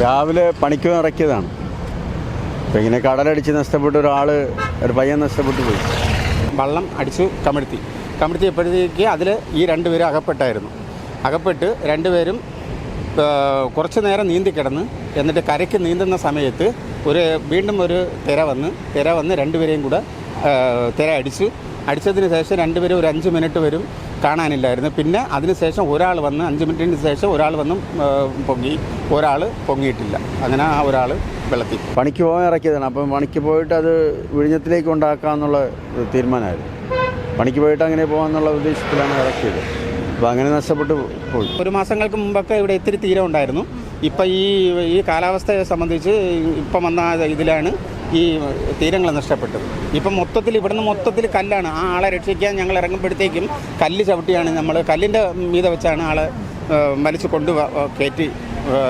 രാവിലെ പണിക്ക് ഇറക്കിയതാണ് അപ്പം ഇങ്ങനെ കടലടിച്ച് നഷ്ടപ്പെട്ട ഒരാൾ ഒരു പയ്യൻ നഷ്ടപ്പെട്ടു പോയി. വള്ളം അടിച്ചു കമിഴ്ത്തി. കമിഴ്ത്തിയപ്പോഴത്തേക്ക് അതിൽ ഈ രണ്ടുപേരും അകപ്പെട്ടായിരുന്നു. അകപ്പെട്ട് രണ്ടുപേരും കുറച്ച് നേരം നീന്തി കിടന്ന് എന്നിട്ട് കരയ്ക്ക് നീന്തുന്ന സമയത്ത് ഒരു വീണ്ടും ഒരു തിര വന്ന് തിര വന്ന് രണ്ടുപേരെയും കൂടെ തിര അടിച്ചു. അടിച്ചതിന് ശേഷം രണ്ടുപേരും ഒരു അഞ്ച് മിനിറ്റ് വരും. കാണാനില്ലായിരുന്നു. പിന്നെ അതിനുശേഷം ഒരാൾ വന്ന് അഞ്ച് മിനിറ്റിന് ശേഷം ഒരാൾ വന്ന് പൊങ്ങി. ഒരാൾ പൊങ്ങിയിട്ടില്ല. അങ്ങനെ ആ ഒരാൾ വെള്ളത്തിൽ പണിക്ക് പോകാൻ ഇറക്കിയതാണ്. അപ്പം പണിക്ക് പോയിട്ട് അത് വിഴിഞ്ഞത്തിലേക്ക് ഉണ്ടാക്കാമെന്നുള്ള തീരുമാനമായിരുന്നു. പണിക്ക് പോയിട്ട് അങ്ങനെ പോകാമെന്നുള്ള ഉദ്ദേശത്തിലാണ് ഇറക്കിയത്. അപ്പോൾ അങ്ങനെ നഷ്ടപ്പെട്ടു പോയി. ഒരു മാസങ്ങൾക്ക് മുമ്പൊക്കെ ഇവിടെ ഇത്തിരി തീരം ഉണ്ടായിരുന്നു. ഇപ്പം ഈ ഈ കാലാവസ്ഥയെ സംബന്ധിച്ച് ഇപ്പം വന്ന ഇതിലാണ് ഈ തീരങ്ങൾ നഷ്ടപ്പെട്ടത്. ഇപ്പം മൊത്തത്തിൽ ഇവിടുന്ന് മൊത്തത്തിൽ കല്ലാണ്. ആ ആളെ രക്ഷിക്കാൻ ഞങ്ങൾ ഇറങ്ങുമ്പോഴത്തേക്കും കല്ല് ചവിട്ടിയാണ് നമ്മൾ കല്ലിന്റെ മീത വെച്ചാണ് ആളെ മലിച്ച് കൊണ്ടു കയറ്റി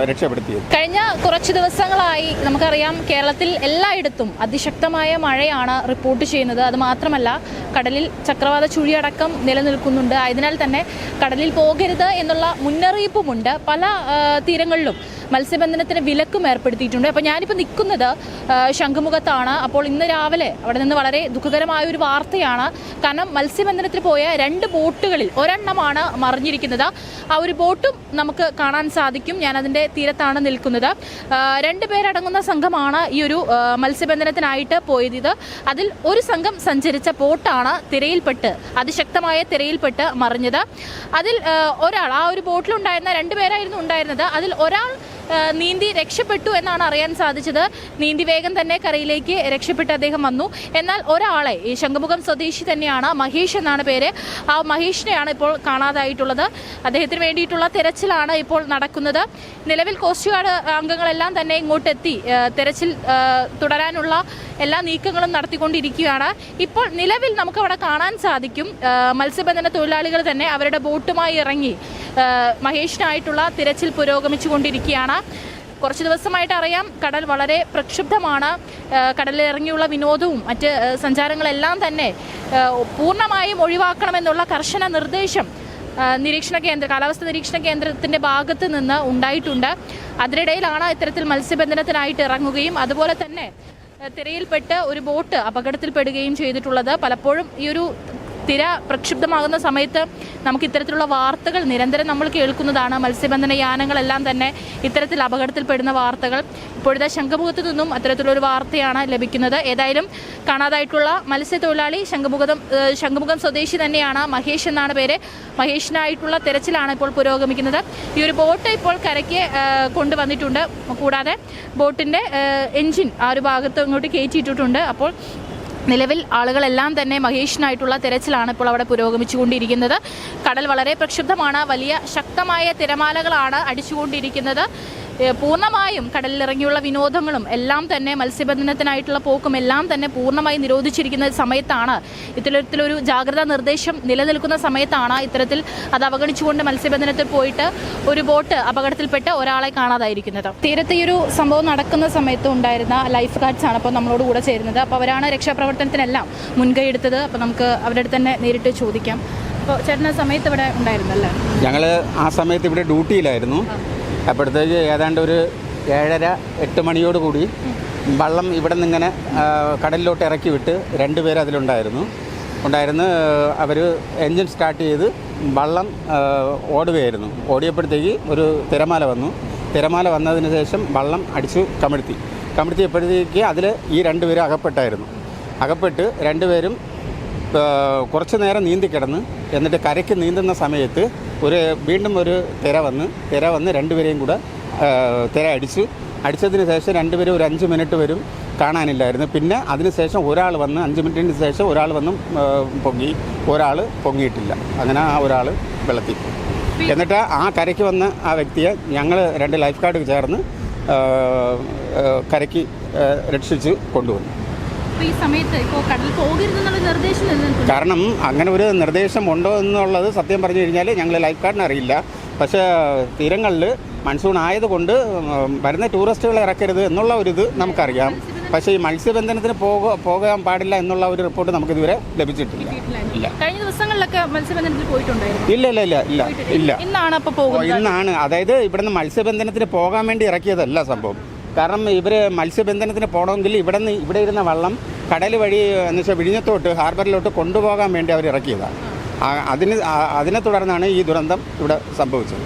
രക്ഷപ്പെടുത്തിയത്. കഴിഞ്ഞ കുറച്ച് ദിവസങ്ങളായി നമുക്കറിയാം കേരളത്തിൽ എല്ലായിടത്തും അതിശക്തമായ മഴയാണ് റിപ്പോർട്ട് ചെയ്യുന്നത്. അത് മാത്രമല്ല കടലിൽ ചക്രവാത ചുഴിയടക്കം നിലനിൽക്കുന്നുണ്ട്. ആയതിനാൽ തന്നെ കടലിൽ പോകരുത് എന്നുള്ള മുന്നറിയിപ്പുമുണ്ട്. പല തീരങ്ങളിലും മത്സ്യബന്ധനത്തിന് വിലക്കും ഏർപ്പെടുത്തിയിട്ടുണ്ട്. അപ്പോൾ ഞാനിപ്പോൾ നിൽക്കുന്നത് ശംഖുമുഖത്താണ്. അപ്പോൾ ഇന്ന് രാവിലെ അവിടെ നിന്ന് വളരെ ദുഃഖകരമായ ഒരു വാർത്തയാണ്. കാരണം മത്സ്യബന്ധനത്തിന് പോയ രണ്ട് ബോട്ടുകളിൽ ഒരെണ്ണമാണ് മറിഞ്ഞിരിക്കുന്നത്. ആ ഒരു ബോട്ടും നമുക്ക് കാണാൻ സാധിക്കും. ഞാൻ അതിന്റെ തീരത്താണ് നിൽക്കുന്നത്. രണ്ട് പേരടങ്ങുന്ന സംഘമാണ് ഈ ഒരു മത്സ്യബന്ധനത്തിനായിട്ട് പോയത്. അതിൽ ഒരു സംഘം സഞ്ചരിച്ച ബോട്ടാണ് തിരയിൽപ്പെട്ട് അതിശക്തമായ തിരയിൽപ്പെട്ട് മറിഞ്ഞത്. അതിൽ ഒരാൾ ആ ഒരു ബോട്ടിലുണ്ടായിരുന്ന രണ്ട് പേരായിരുന്നു ഉണ്ടായിരുന്നത്. അതിൽ ഒരാൾ നീന്തി രക്ഷപ്പെട്ടു എന്നാണ് അറിയാൻ സാധിച്ചത്. നീന്തി വേഗം തന്നെ കരയിലേക്ക് രക്ഷപ്പെട്ട് അദ്ദേഹം വന്നു. എന്നാൽ ഒരാളെ ഈ ശംഖുമുഖം സ്വദേശി തന്നെയാണ് മഹേഷ് എന്നാണ് പേര്. ആ മഹേഷിനെയാണ് ഇപ്പോൾ കാണാതായിട്ടുള്ളത്. അദ്ദേഹത്തിന് വേണ്ടിയിട്ടുള്ള തെരച്ചിലാണ് ഇപ്പോൾ നടക്കുന്നത്. നിലവിൽ കോസ്റ്റ് ഗാർഡ് അംഗങ്ങളെല്ലാം തന്നെ ഇങ്ങോട്ടെത്തി തെരച്ചിൽ തുടരാനുള്ള എല്ലാ നീക്കങ്ങളും നടത്തിക്കൊണ്ടിരിക്കുകയാണ്. ഇപ്പോൾ നിലവിൽ നമുക്ക് അവിടെ കാണാൻ സാധിക്കും മത്സ്യബന്ധന തൊഴിലാളികൾ തന്നെ അവരുടെ ബോട്ടുമായി ഇറങ്ങി മഹേഷിനായിട്ടുള്ള തിരച്ചിൽ പുരോഗമിച്ചുകൊണ്ടിരിക്കുകയാണ്. കുറച്ച് ദിവസമായിട്ട് അറിയാം കടൽ വളരെ പ്രക്ഷുബ്ധമാണ്. കടലിറങ്ങിയുള്ള വിനോദവും മറ്റ് സഞ്ചാരങ്ങളെല്ലാം തന്നെ പൂർണമായും ഒഴിവാക്കണമെന്നുള്ള കർശന നിർദ്ദേശം നിരീക്ഷണ കേന്ദ്ര കാലാവസ്ഥ നിരീക്ഷണ കേന്ദ്രത്തിന്റെ ഭാഗത്ത് നിന്ന് ഉണ്ടായിട്ടുണ്ട്. അതിനിടയിലാണ് ഇത്തരത്തിൽ മത്സ്യബന്ധനത്തിനായിട്ട് ഇറങ്ങുകയും അതുപോലെ തന്നെ തിരയിൽപ്പെട്ട് ഒരു ബോട്ട് അപകടത്തിൽപ്പെടുകയും ചെയ്തിട്ടുള്ളത് പലപ്പോഴും ഈ ഒരു തിര പ്രക്ഷുബ്ധമാകുന്ന സമയത്ത് നമുക്ക് ഇത്തരത്തിലുള്ള വാർത്തകൾ നിരന്തരം നമ്മൾ കേൾക്കുന്നതാണ്. മത്സ്യബന്ധന യാനങ്ങളെല്ലാം തന്നെ ഇത്തരത്തിൽ അപകടത്തിൽപ്പെടുന്ന വാർത്തകൾ. ഇപ്പോഴത്തെ ശംഖുമുഖത്തു നിന്നും അത്തരത്തിലൊരു വാർത്തയാണ് ലഭിക്കുന്നത്. ഏതായാലും കാണാതായിട്ടുള്ള മത്സ്യത്തൊഴിലാളി ശംഖുമുഖം ശംഖുമുഖം സ്വദേശി തന്നെയാണ് മഹേഷ് എന്നാണ് പേര്. മഹേഷിനായിട്ടുള്ള തിരച്ചിലാണ് ഇപ്പോൾ പുരോഗമിക്കുന്നത്. ഈ ഒരു ബോട്ട് ഇപ്പോൾ കരയ്ക്ക് കൊണ്ടുവന്നിട്ടുണ്ട്. കൂടാതെ ബോട്ടിന്റെ എൻജിൻ ആ ഒരു ഭാഗത്ത് ഇങ്ങോട്ട് കയറ്റിയിട്ടിട്ടുണ്ട്. അപ്പോൾ നിലവിൽ ആളുകളെല്ലാം തന്നെ മഹേഷിനായിട്ടുള്ള തിരച്ചിലാണ് ഇപ്പോൾ അവിടെ പുരോഗമിച്ചുകൊണ്ടിരിക്കുന്നത്. കടൽ വളരെ പ്രക്ഷുബ്ധമാണ്. വലിയ ശക്തമായ തിരമാലകളാണ് അടിച്ചുകൊണ്ടിരിക്കുന്നത്. പൂർണമായും കടലിലിറങ്ങിയുള്ള വിനോദങ്ങളും എല്ലാം തന്നെ മത്സ്യബന്ധനത്തിനായിട്ടുള്ള പോക്കും എല്ലാം തന്നെ പൂർണമായി നിരോധിച്ചിരിക്കുന്ന സമയത്താണ് ഇത്തരത്തിലൊരു ജാഗ്രതാ നിർദ്ദേശം നിലനിൽക്കുന്ന സമയത്താണ് ഇത്തരത്തിൽ അത് അവഗണിച്ചുകൊണ്ട് മത്സ്യബന്ധനത്തിൽ പോയിട്ട് ഒരു ബോട്ട് അപകടത്തിൽപ്പെട്ട് ഒരാളെ കാണാതായിരിക്കുന്നത്. തീരത്ത് ഈ ഒരു സംഭവം നടക്കുന്ന സമയത്ത് ഉണ്ടായിരുന്ന ലൈഫ് ഗാർഡ്സ് ആണ് അപ്പോൾ നമ്മളോട് കൂടെ ചേരുന്നത്. അപ്പോൾ അവരാണ് രക്ഷാപ്രവർത്തനത്തിനെല്ലാം മുൻകൈ എടുത്തത് അപ്പോൾ നമുക്ക് അവരുടെ അടുത്ത് തന്നെ നേരിട്ട് ചോദിക്കാം. അപ്പോൾ ചേട്ടൻ ആ സമയത്ത് ഇവിടെ ഉണ്ടായിരുന്നല്ലേ? ഞങ്ങൾ ആ സമയത്ത് ഇവിടെ ഡ്യൂട്ടിയിലായിരുന്നു. അപ്പോഴത്തേക്ക് ഏതാണ്ട് ഒരു ഏഴര എട്ട് മണിയോട് കൂടി വള്ളം ഇവിടെ നിന്നിങ്ങനെ കടലിലോട്ട് ഇറക്കി വിട്ട് രണ്ട് പേര് അതിലുണ്ടായിരുന്നു. ഉണ്ടായിരുന്നു അവർ എൻജിൻ സ്റ്റാർട്ട് ചെയ്ത് വള്ളം ഓടുകയായിരുന്നു. ഓടിയപ്പോഴത്തേക്ക് ഒരു തിരമാല വന്നു. തിരമാല വന്നതിന് ശേഷം വള്ളം അടിച്ചു കമിഴ്ത്തി. കമിഴ്ത്തിയപ്പോഴത്തേക്ക് അതിൽ ഈ രണ്ടുപേരും അകപ്പെട്ടായിരുന്നു. അകപ്പെട്ട് രണ്ടുപേരും കുറച്ച് നേരം നീന്തി കിടന്ന് എന്നിട്ട് കരയ്ക്ക് നീന്തുന്ന സമയത്ത് ഒരു വീണ്ടും ഒരു തിര വന്ന് തിര വന്ന് രണ്ടുപേരെയും കൂടെ തിര അടിച്ചു. അടിച്ചതിന് ശേഷം രണ്ടുപേരും ഒരു അഞ്ച് മിനിറ്റ് വരും കാണാനില്ലായിരുന്നു. പിന്നെ അതിനുശേഷം ഒരാൾ വന്ന് അഞ്ച് മിനിറ്റിന് ശേഷം ഒരാൾ വന്ന് പൊങ്ങി. ഒരാൾ പൊങ്ങിയിട്ടില്ല. അങ്ങനെ ആ ഒരാൾ വെള്ളത്തിൽ എന്നിട്ട് ആ കരയ്ക്ക് വന്ന ആ വ്യക്തിയെ ഞങ്ങൾ രണ്ട് ലൈഫ് ഗാർഡ് ചേർന്ന് കരയ്ക്ക് രക്ഷിച്ച് കൊണ്ടുവന്നു. ഈ സമയത്ത് ഇപ്പോൾ കടലിൽ പോകരുതെന്നുള്ള നിർദ്ദേശം കാരണം അങ്ങനെ ഒരു നിർദ്ദേശം ഉണ്ടോ എന്നുള്ളത് സത്യം പറഞ്ഞു കഴിഞ്ഞാൽ ഞങ്ങൾ ലൈഫ് ഗാർഡിന് അറിയില്ല. പക്ഷേ തീരങ്ങളിൽ മൺസൂൺ ആയതുകൊണ്ട് വരുന്ന ടൂറിസ്റ്റുകളെ ഇറക്കരുത് എന്നുള്ള ഒരു ഇത് നമുക്കറിയാം. പക്ഷേ ഈ മത്സ്യബന്ധനത്തിന് പോക പോകാൻ പാടില്ല എന്നുള്ള ഒരു റിപ്പോർട്ട് നമുക്ക് ഇതുവരെ ലഭിച്ചിട്ടില്ല. ഇല്ല. കഴിഞ്ഞ ദിവസങ്ങളിലൊക്കെ മത്സ്യബന്ധനത്തിൽ പോയിട്ടുണ്ടായിരുന്നു? ഇല്ല ഇല്ല ഇല്ല ഇല്ല ഇല്ല. ഇന്നാണ് അപ്പോൾ പോകുന്നത്? ഇന്നാണ്. അതായത് ഇവിടുന്ന് മത്സ്യബന്ധനത്തിന് പോകാൻ വേണ്ടി ഇറക്കിയതല്ല സംഭവം. കാരണം ഇവർ മത്സ്യബന്ധനത്തിന് പോകണമെങ്കിൽ ഇവിടെ നിന്ന് ഇവിടെ ഇരുന്ന വള്ളം കടൽ വഴി എന്ന് വെച്ചാൽ വിഴിഞ്ഞത്തോട്ട് ഹാർബറിലോട്ട് കൊണ്ടുപോകാൻ വേണ്ടി അവർ ഇറക്കിയതാണ് അതിന് അതിനെ തുടർന്നാണ് ഈ ദുരന്തം ഇവിടെ സംഭവിച്ചത്.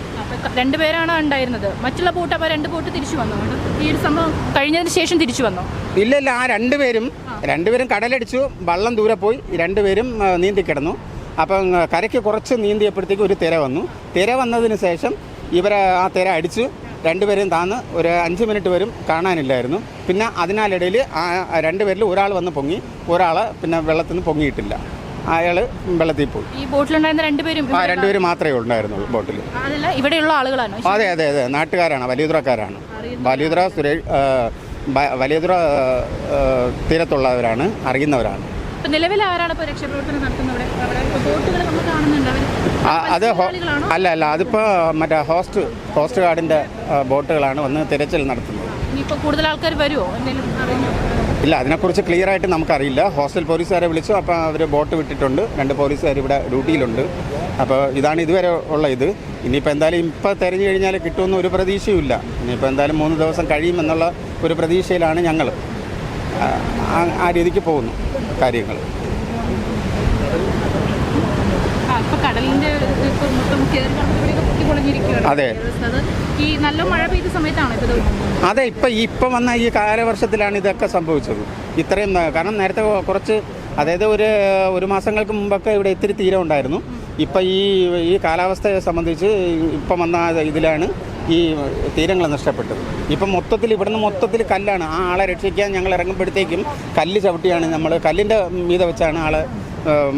രണ്ടുപേരാണ് ഉണ്ടായിരുന്നത്. മറ്റുള്ള ബോട്ട് അപ്പോൾ രണ്ട് ബോട്ട് തിരിച്ചു വന്നു. ഈ ഒരു സംഭവം കഴിഞ്ഞതിന് ശേഷം തിരിച്ചു വന്നോ? ഇല്ല ഇല്ല. ആ രണ്ടുപേരും രണ്ടുപേരും കടലടിച്ചു വള്ളം ദൂരെ പോയി രണ്ടുപേരും നീന്തി കിടന്നു. അപ്പം കരയ്ക്ക് കുറച്ച് നീന്തിയപ്പോഴത്തേക്ക് ഒരു തിര വന്നു. തിര വന്നതിന് ശേഷം ഇവരെ ആ തിര അടിച്ചു. രണ്ടുപേരും താന്ന് ഒരു അഞ്ച് മിനിറ്റ് വരും കാണാനില്ലായിരുന്നു. പിന്നെ അതിനാലിടയിൽ ആ രണ്ടുപേരിൽ ഒരാൾ വന്ന് പൊങ്ങി ഒരാൾ പിന്നെ വെള്ളത്തിൽ നിന്ന് പൊങ്ങിയിട്ടില്ല. അയാൾ വെള്ളത്തിൽ പോയി. ഈ ബോട്ടിലുണ്ടായിരുന്ന രണ്ടുപേരും ആ രണ്ടുപേരും മാത്രമേ ഉണ്ടായിരുന്നുള്ളൂ ബോട്ടിൽ ഇവിടെയുള്ള ആളുകളാണ്? അതെ അതെ അതെ. നാട്ടുകാരാണ് വലിയുദ്രക്കാരാണ് വലിയുദ്ര സുരേഷ് വലിയതുറ തീരത്തുള്ളവരാണ് അറിയുന്നവരാണ്. ഇപ്പൊ നിലവിൽ ആരാണ് ഇപ്പോൾ രക്ഷാപ്രവർത്തനം നടത്തുന്നത് അവിടെ ബോട്ടുകൾ നമ്മൾ കാണുന്നുണ്ട്. അത് അല്ല അല്ല അതിപ്പോൾ മറ്റേ ഹോസ്റ്റ് ഹോസ്റ്റ് ഗാർഡിന്റെ ബോട്ടുകളാണ് വന്ന് തിരച്ചിൽ നടത്തുന്നത്. ഇനിയിപ്പോൾ കൂടുതൽ ആൾക്കാർ വരുമോ എന്തെങ്കിലും ഇല്ല അതിനെക്കുറിച്ച് ക്ലിയർ ആയിട്ട് നമുക്കറിയില്ല. ഹോസ്റ്റൽ പോലീസുകാരെ വിളിച്ചു അപ്പോൾ അവർ ബോട്ട് വിട്ടിട്ടുണ്ട്. രണ്ട് പോലീസുകാർ ഇവിടെ ഡ്യൂട്ടിയിലുണ്ട്. അപ്പോൾ ഇതാണ് ഇതുവരെ ഉള്ള ഇത്. ഇനിയിപ്പോൾ എന്തായാലും ഇപ്പോൾ തിരഞ്ഞു കഴിഞ്ഞാൽ കിട്ടുമെന്ന് ഒരു പ്രതീക്ഷയുമില്ല. ഇനിയിപ്പോൾ എന്തായാലും മൂന്ന് ദിവസം കഴിയുമെന്നുള്ള ഒരു പ്രതീക്ഷയിലാണ് ഞങ്ങൾ ആ രീതിക്ക് പോകുന്നു കാര്യങ്ങൾ. അതെ. അതെ ഇപ്പം ഇപ്പം വന്ന ഈ കാലവർഷത്തിലാണ് ഇതൊക്കെ സംഭവിച്ചത്. ഇത്രയും കാരണം നേരത്തെ കുറച്ച് അതായത് ഒരു ഒരു മാസങ്ങൾക്ക് മുമ്പൊക്കെ ഇവിടെ ഇത്തിരി തീരം ഉണ്ടായിരുന്നു. ഇപ്പം ഈ ഈ കാലാവസ്ഥയെ സംബന്ധിച്ച് ഇപ്പം വന്ന ഇതിലാണ് ഈ തീരങ്ങൾ നഷ്ടപ്പെട്ടത്. ഇപ്പം മൊത്തത്തിൽ ഇവിടുന്ന് മൊത്തത്തിൽ കല്ലാണ്. ആ ആളെ രക്ഷിക്കാൻ ഞങ്ങൾ ഇറങ്ങുമ്പോഴത്തേക്കും കല്ല് ചവിട്ടിയാണ് നമ്മൾ കല്ലിന്റെ മീത വെച്ചാണ് ആളെ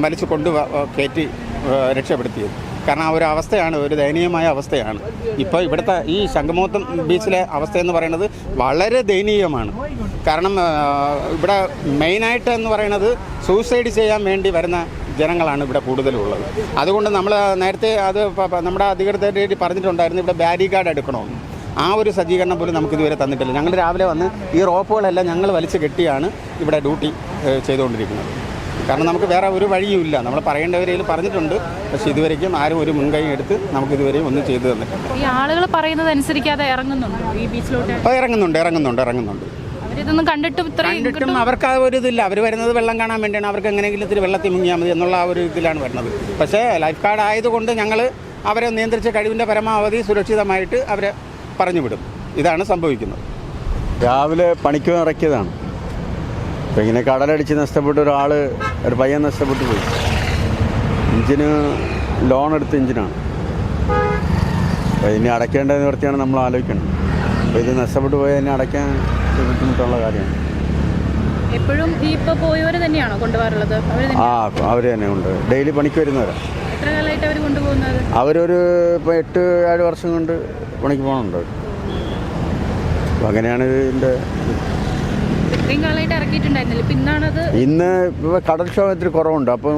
മലിച്ച് കൊണ്ട് കയറ്റി രക്ഷപ്പെടുത്തിയത്. കാരണം ആ ഒരു അവസ്ഥയാണ് ഒരു ദയനീയമായ അവസ്ഥയാണ്. ഇപ്പോൾ ഇവിടുത്തെ ഈ ശംഖുമുഖത്തും ബീച്ചിലെ അവസ്ഥ എന്ന് പറയുന്നത് വളരെ ദയനീയമാണ്. കാരണം ഇവിടെ മെയിനായിട്ട് എന്ന് പറയുന്നത് സൂസൈഡ് ചെയ്യാൻ വേണ്ടി വരുന്ന ജനങ്ങളാണ് ഇവിടെ കൂടുതലുള്ളത്. അതുകൊണ്ട് നമ്മൾ നേരത്തെ അത് നമ്മുടെ അധികൃതരുടെ പറഞ്ഞിട്ടുണ്ടായിരുന്നു ഇവിടെ ബാരികാർഡ് എടുക്കണമെന്ന് ആ ഒരു സജ്ജീകരണം പോലും നമുക്ക് ഇതുവരെ തന്നിട്ടില്ല. ഞങ്ങൾ രാവിലെ വന്ന് ഈ റോപ്പുകളെല്ലാം ഞങ്ങൾ വലിച്ചു കെട്ടിയാണ് ഇവിടെ ഡ്യൂട്ടി ചെയ്തുകൊണ്ടിരിക്കുന്നത്. കാരണം നമുക്ക് വേറെ ഒരു വഴിയുമില്ല നമ്മൾ പറയേണ്ടവരെയിൽ പറഞ്ഞിട്ടുണ്ട്. പക്ഷെ ഇതുവരേക്കും ആരും ഒരു മുൻകൈ എടുത്ത് നമുക്ക് ഇതുവരെയും ഒന്നും ചെയ്തു തന്നിട്ടില്ല. ഈ ആളുകൾ പറയുന്നത് അനുസരിക്കാതെ ഇറങ്ങുന്നുണ്ട്? ഈ ബീച്ചിലോട്ട് അപ്പോൾ ഇറങ്ങുന്നുണ്ട് ഇറങ്ങുന്നുണ്ട് ഇറങ്ങുന്നുണ്ട്. അവരിതൊന്നും കണ്ടിട്ടും ഇത്രയും കണ്ടിട്ടും അവർക്ക് ആ ഒരു ഇതില്ല. അവർ വരുന്നത് വെള്ളം കാണാൻ വേണ്ടിയാണ്. അവർക്ക് എങ്ങനെയെങ്കിലും ഇത്തിരി വെള്ളത്തിൽ മുങ്ങിയാൽ മതി എന്നുള്ള ആ ഒരു ഇതിലാണ് വരുന്നത്. പക്ഷേ ലൈഫ് ഗാർഡ് ആയതുകൊണ്ട് ഞങ്ങൾ അവരെ നിയന്ത്രിച്ച കഴിവിന്റെ പരമാവധി സുരക്ഷിതമായിട്ട് അവരെ പറഞ്ഞു വിടും. ഇതാണ് സംഭവിക്കുന്നത്. രാവിലെ പണിക്ക് ഇറക്കിയതാണ്. അപ്പോൾ ഇങ്ങനെ കടലടിച്ച് നഷ്ടപ്പെട്ട ഒരാൾ ഒരു പയ്യൻ നഷ്ടപ്പെട്ടു പോയി. എഞ്ചിന് ലോൺ എടുത്ത എഞ്ചിനാണ്. അപ്പോൾ ഇനി അടയ്ക്കേണ്ട നിവൃത്തിയാണ് നമ്മൾ ആലോചിക്കുന്നത് അപ്പോൾ ഇത് നഷ്ടപ്പെട്ടു പോയാൽ ഇനി അടയ്ക്കാൻ ബുദ്ധിമുട്ടുള്ള കാര്യമാണ്. എപ്പോഴും ഈ ഇപ്പൊ പോയവര് തന്നെയാണോ കൊണ്ടുപോകാറുള്ളത്? അവർ ആ അവർ തന്നെ ഉണ്ട് ഡെയിലി പണിക്ക് വരുന്നവരാ. എത്ര കാലമായിട്ട് അവർ കൊണ്ടുപോകുന്നത്? അവരൊരു ഇപ്പോൾ എട്ട് ഏഴ് വർഷം കൊണ്ട് പണിക്ക് പോകുന്നുണ്ട്. അപ്പോൾ അങ്ങനെയാണ് ഇതിന്റെ ഇത്രയും കാലമായിട്ട് ഇറക്കിയിട്ടുണ്ടായിരുന്നില്ല? ഇപ്പൊ ഇന്നാണത് ഇന്ന് ഇപ്പോൾ കുറവുണ്ട്. അപ്പം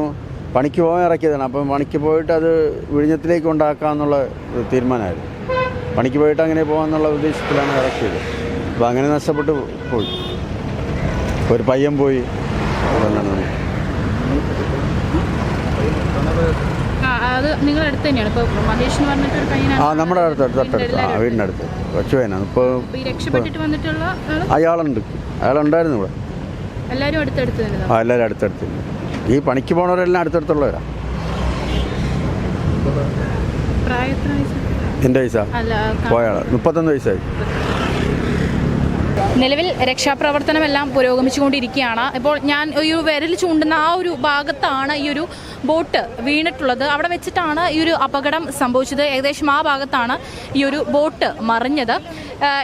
പണിക്ക് പോകാൻ ഇറക്കിയതാണ്. അപ്പം പണിക്ക് പോയിട്ട് അത് വിഴിഞ്ഞത്തിലേക്ക് ഉണ്ടാക്കാമെന്നുള്ള ഒരു തീരുമാനമായിരുന്നു. പണിക്ക് പോയിട്ട് അങ്ങനെ പോകാമെന്നുള്ള ഉദ്ദേശത്തിലാണ് ഇറക്കിയത്. അപ്പോൾ അങ്ങനെ നഷ്ടപ്പെട്ട് പോയി. ഒരു പയ്യൻ പോയി. ആ, അത് നിങ്ങളുടെ അടുത്ത് തന്നെയാണ്. ഇപ്പൊ മഹേഷ് എന്ന് പറഞ്ഞിട്ട് ഒരു പയ്യനാണ്. ആ നമ്മുടെ അടുത്ത് അടുത്ത് അടുത്തടുത്ത് ആ വീടിന്റെ അടുത്ത്. കൊച്ചുവേനാണ് ഇപ്പോൾ രക്ഷപ്പെട്ടിട്ട് വന്നിട്ടുള്ള അയാളുണ്ട്. അയാളുണ്ടായിരുന്നു ഇവിടെ. എല്ലാവരും അടുത്തടുത്ത് തന്നെ ആ എല്ലാവരും അടുത്തടുത്ത്. ഈ പണിക്ക് പോണവരെല്ലാം അടുത്തടുത്തുള്ളവരാ. എന്റെ എന്റെ വയസ്സാ പോയാൾ മുപ്പത്തൊന്ന് വയസ്സായി. നിലവിൽ രക്ഷാപ്രവർത്തനമെല്ലാം പുരോഗമിച്ചുകൊണ്ടിരിക്കുകയാണ്. ഇപ്പോൾ ഞാൻ ഈ ഒരു വിരൽ ചൂണ്ടുന്ന ആ ഒരു ഭാഗത്താണ് ഈ ഒരു ബോട്ട് വീണിട്ടുള്ളത്. അവിടെ വെച്ചിട്ടാണ് ഈ ഒരു അപകടം സംഭവിച്ചത്. ഏകദേശം ആ ഭാഗത്താണ് ഈ ഒരു ബോട്ട് മറിഞ്ഞത്.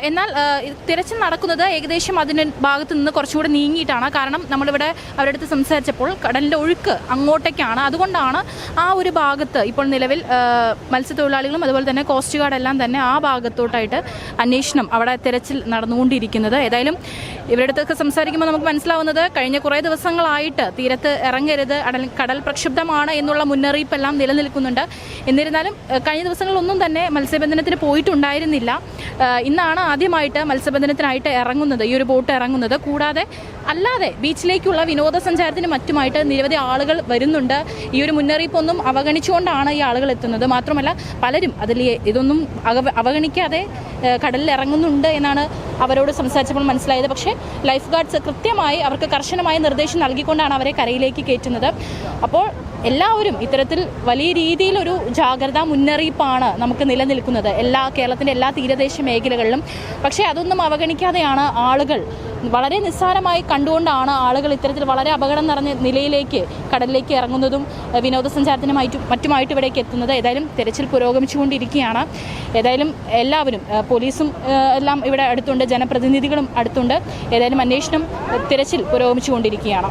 എന്നാൽ തിരച്ചിൽ നടക്കുന്നത് ഏകദേശം അതിന്റെ ഭാഗത്ത് നിന്ന് കുറച്ചുകൂടെ നീങ്ങിയിട്ടാണ്. കാരണം നമ്മളിവിടെ അവരുടെ അടുത്ത് സംസാരിച്ചപ്പോൾ കടലിന്റെ ഒഴുക്ക് അങ്ങോട്ടേക്കാണ്. അതുകൊണ്ടാണ് ആ ഒരു ഭാഗത്ത് ഇപ്പോൾ നിലവിൽ മത്സ്യത്തൊഴിലാളികളും അതുപോലെ തന്നെ കോസ്റ്റ് ഗാർഡ് എല്ലാം തന്നെ ആ ഭാഗത്തോട്ടായിട്ട് അന്വേഷണം അവിടെ തിരച്ചിൽ നടന്നുകൊണ്ടിരിക്കുന്നത്. ഏതായാലും ഇവരുടെ അടുത്തൊക്കെ സംസാരിക്കുമ്പോൾ നമുക്ക് മനസ്സിലാവുന്നത് കഴിഞ്ഞ കുറേ ദിവസങ്ങളായിട്ട് തീരത്ത് ഇറങ്ങരുത് കടൽ പ്രക്ഷുബ്ധമാണ് എന്നുള്ള മുന്നറിയിപ്പെല്ലാം നിലനിൽക്കുന്നുണ്ട്. എന്നിരുന്നാലും കഴിഞ്ഞ ദിവസങ്ങളിലൊന്നും തന്നെ മത്സ്യബന്ധനത്തിന് പോയിട്ടുണ്ടായിരുന്നില്ല. ഏഹ്, ഇന്നാണ് ആദ്യമായിട്ട് മത്സ്യബന്ധനത്തിനായിട്ട് ഇറങ്ങുന്നത് ഈ ഒരു ബോട്ട് ഇറങ്ങുന്നത്. കൂടാതെ അല്ലാതെ ബീച്ചിലേക്കുള്ള വിനോദസഞ്ചാരത്തിന് മറ്റുമായിട്ട് നിരവധി ആളുകൾ വരുന്നുണ്ട്. ഈ ഒരു മുന്നറിയിപ്പൊന്നും അവഗണിച്ചുകൊണ്ടാണ് ഈ ആളുകൾ എത്തുന്നത്. മാത്രമല്ല പലരും അതിൽ ഇതൊന്നും അവഗണിക്കാതെ കടലിൽ ഇറങ്ങുന്നുണ്ട് എന്നാണ് അവരോട് സംസാരിച്ചപ്പോൾ മനസ്സിലായത്. പക്ഷേ ലൈഫ് ഗാർഡ്സ് കൃത്യമായി അവർക്ക് കർശനമായ നിർദ്ദേശം നൽകിക്കൊണ്ടാണ് അവരെ കരയിലേക്ക് കയറ്റുന്നത്. അപ്പോൾ എല്ലാവരും ഇത്തരത്തിൽ വലിയ രീതിയിലൊരു ജാഗ്രതാ മുന്നറിയിപ്പാണ് നമുക്ക് നിലനിൽക്കുന്നത്. എല്ലാ കേരളത്തിന്റെ എല്ലാ തീരദേശ മേഖലകളിലും. പക്ഷേ അതൊന്നും അവഗണിക്കാതെയാണ് ആളുകൾ വളരെ നിസ്സാരമായി കണ്ടുകൊണ്ടാണ് ആളുകൾ ഇത്തരത്തിൽ വളരെ അപകടം നിറഞ്ഞ നിലയിലേക്ക് കടലിലേക്ക് ഇറങ്ങുന്നതും ഏഹ്, വിനോദസഞ്ചാരത്തിനുമായിട്ടും മറ്റുമായിട്ട് ഇവിടേക്ക് എത്തുന്നത് ഏതായാലും തെരച്ചിൽ പുരോഗമിച്ചുകൊണ്ടിരിക്കുകയാണ്. ഏതായാലും എല്ലാവരും പോലീസും എല്ലാം ഇവിടെ അടുത്തുണ്ട് ജനപ്രതിനിധികളും അടുത്തുണ്ട്. ഏതായാലും അന്വേഷണം തിരച്ചിൽ പുരോഗമിച്ചുകൊണ്ടിരിക്കുകയാണ്.